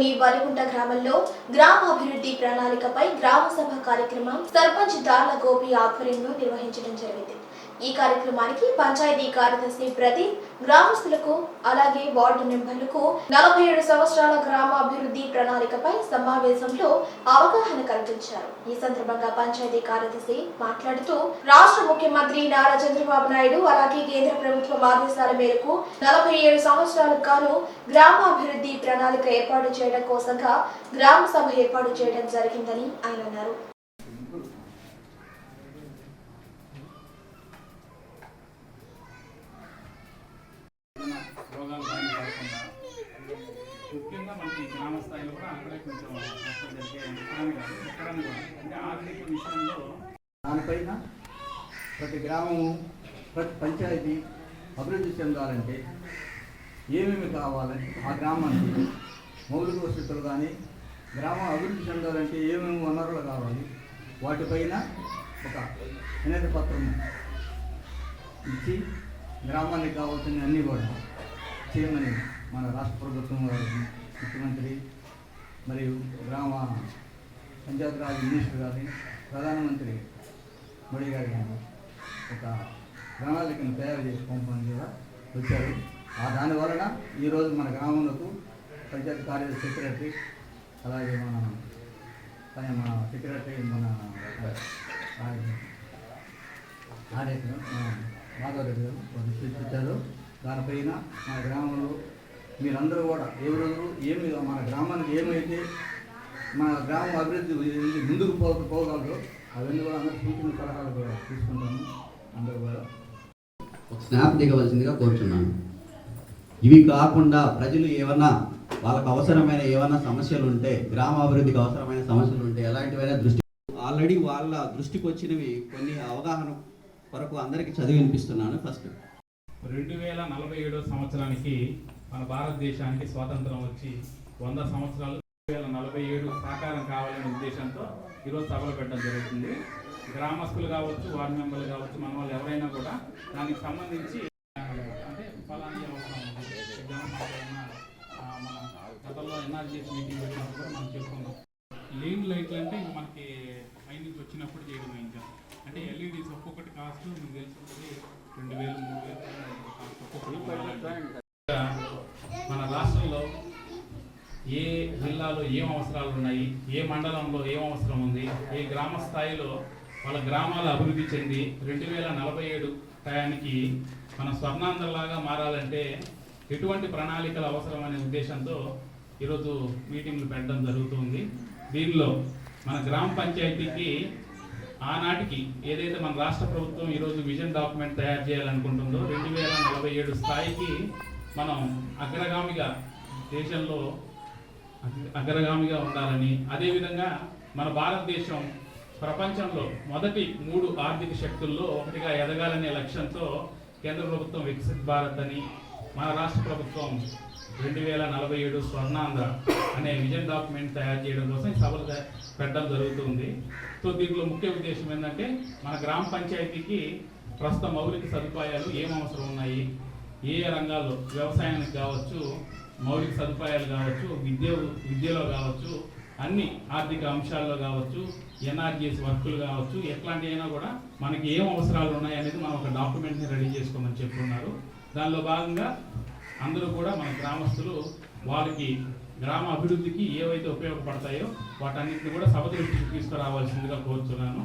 మండలంలోని వలిగుంట గ్రామంలో గ్రామాభివృద్ధి ప్రణాళికపై గ్రామ సభ కార్యక్రమం సర్పంచ్ దార్ల గోపి ఆధ్వర్యంలో నిర్వహించడం జరిగింది. ఈ కార్యక్రమానికి పంచాయతీ కార్యదర్శి ప్రదీప్ గ్రామస్తులకు అలాగే వార్డు మెంబర్లకు నలభై ఏడు సంవత్సరాల గ్రామాభివృద్ధి ప్రణాళికపై సమావేశంలో అవగాహన కల్పించారు. ఈ సందర్భంగా పంచాయతీ కార్యదర్శి మాట్లాడుతూ రాష్ట్ర ముఖ్యమంత్రి నారా చంద్రబాబు నాయుడు అలాగే కేంద్ర ప్రభుత్వం ఆదేశాల మేరకు నలభై ఏడు సంవత్సరాలకు గాను గ్రామాభివృద్ధి ప్రణాళిక ఏర్పాటు చేయడం కోసంగా గ్రామ సభ ఏర్పాటు చేయడం జరిగిందని ఆయన అన్నారు రోగాలు బారిన పడకుండా ముఖ్యంగా మనకి గ్రామ స్థాయిలో కూడా అక్కడే కొంచెం అంటే ఆర్థిక విషయంలో దానిపైన ప్రతి గ్రామము ప్రతి పంచాయతీ అభివృద్ధి చెందాలంటే ఏమేమి కావాలంటే ఆ గ్రామానికి మౌలిక వసతులు కానీ గ్రామం అభివృద్ధి చెందాలంటే ఏమేమి వనరులు కావాలి వాటిపైన ఒక వినతి పత్రం ఇచ్చి గ్రామానికి కావాల్సిన అన్నీ కూడా చేయమని మన రాష్ట్ర ప్రభుత్వం వారు ముఖ్యమంత్రి మరియు గ్రామ పంచాయత్ రాజ్ మినిస్టర్ గారిని ప్రధానమంత్రి మోడీ గారి ఒక ప్రణాళికను తయారు చేసి పంపని కూడా వచ్చారు. ఆ దాని వలన ఈరోజు మన గ్రామంలో పంచాయతీ కార్యదర్శి సెక్రటరీ అలాగే మన మన సెక్రటరీ మన ఆర్ఎస్ మాధవరెడ్డి గారు వచ్చారు దానిపైన మన గ్రామంలో మీరందరూ కూడా ఎవరెవరు ఏమి మన గ్రామానికి ఏమైతే మన గ్రామం అభివృద్ధి ముందుకు పో పోగలరు అవన్నీ కూడా అందరూ సూచన సలహాలు కూడా తీసుకుంటాము అందరూ కూడా. ఒక స్నాప్ దిగవలసిందిగా కోరుచున్నాను. ఇవి కాకుండా ప్రజలు ఏమన్నా వాళ్ళకు అవసరమైన ఏమైనా సమస్యలు ఉంటే గ్రామ అభివృద్ధికి అవసరమైన సమస్యలు ఉంటే ఎలాంటివైనా దృష్టి ఆల్రెడీ వాళ్ళ దృష్టికి వచ్చినవి కొన్ని అవగాహన కొరకు అందరికీ చదివి వినిపిస్తున్నాను ఫస్ట్. రెండు వేల నలభై ఏడో సంవత్సరానికి మన భారతదేశానికి స్వాతంత్రం వచ్చి వంద సంవత్సరాలు వేల నలభై ఏడు సాకారం కావాలనే ఉద్దేశంతో ఈరోజు సభలు పెట్టడం జరుగుతుంది. గ్రామస్తులు కావచ్చు వార్డు మెంబర్లు కావచ్చు మన వాళ్ళు ఎవరైనా కూడా దానికి సంబంధించి అంటే ఫలాని అవసరం మన గతంలో ఎన్ఆర్జీఎస్ మీటింగ్ పెట్టినప్పుడు కూడా మనం చెప్పుకున్నాం లేని లైట్లు అంటే ఇంక మనకి పైనుంచి వచ్చినప్పుడు చేయడం ఇంకా. అంటే ఎల్ఈడీస్ ఒక్కొక్కటి కాస్ట్ మీకు తెలిసి రెండు వేలు మూడు వేలు కాస్ట్ ఒక్కొక్కటి కొనాలంటే. మన రాష్ట్రంలో ఏ జిల్లాలో ఏం అవసరాలు ఉన్నాయి? ఏ మండలంలో ఏం అవసరం ఉంది? ఏ గ్రామ స్థాయిలో వాళ్ళ గ్రామాలు అభివృద్ధి చెంది రెండు వేల నలభై ఏడు టయానికి మన స్వర్ణాంధ్రలాగా మారాలంటే ఎటువంటి ప్రణాళికలు అవసరం అనే ఉద్దేశంతో ఈరోజు మీటింగ్లు పెట్టడం జరుగుతుంది. దీనిలో మన గ్రామ పంచాయతీకి ఆనాటికి ఏదైతే మన రాష్ట్ర ప్రభుత్వం ఈరోజు విజన్ డాక్యుమెంట్ తయారు చేయాలనుకుంటుందో రెండు వేల నలభై ఏడు స్థాయికి మనం అగ్రగామిగా దేశంలో అగ్రగామిగా ఉండాలని. అదేవిధంగా మన భారతదేశం ప్రపంచంలో మొదటి మూడు ఆర్థిక శక్తుల్లో ఒకటిగా ఎదగాలనే లక్ష్యంతో కేంద్ర ప్రభుత్వం వికసిత్ భారత్ అని మన రాష్ట్ర ప్రభుత్వం రెండు వేల నలభై ఏడు స్వర్ణాంధ్ర అనే విజన్ డాక్యుమెంట్ తయారు చేయడం కోసం ఈ సభలు పెట్టడం జరుగుతుంది. సో దీంట్లో ముఖ్య ఉద్దేశం ఏంటంటే మన గ్రామ పంచాయతీకి ప్రస్తుత మౌలిక సదుపాయాలు ఏం అవసరం ఉన్నాయి ఏ రంగాల్లో? వ్యవసాయానికి కావచ్చు మౌలిక సదుపాయాలు కావచ్చు విద్య విద్యలో కావచ్చు అన్ని ఆర్థిక అంశాల్లో కావచ్చు ఎన్ఆర్జీఎస్ వర్కులు కావచ్చు ఎట్లాంటి అయినా కూడా మనకి ఏం అవసరాలు ఉన్నాయి అనేది మనం ఒక డాక్యుమెంట్ని రెడీ చేసుకోమని చెప్పుకున్నారు దానిలో భాగంగా అందరూ కూడా మన గ్రామస్తులు వాళ్ళకి గ్రామ అభివృద్ధికి ఏవైతే ఉపయోగపడతాయో వాటన్నిటిని కూడా సభ దృష్టికి తీసుకురావాల్సిందిగా కోరుతున్నాను.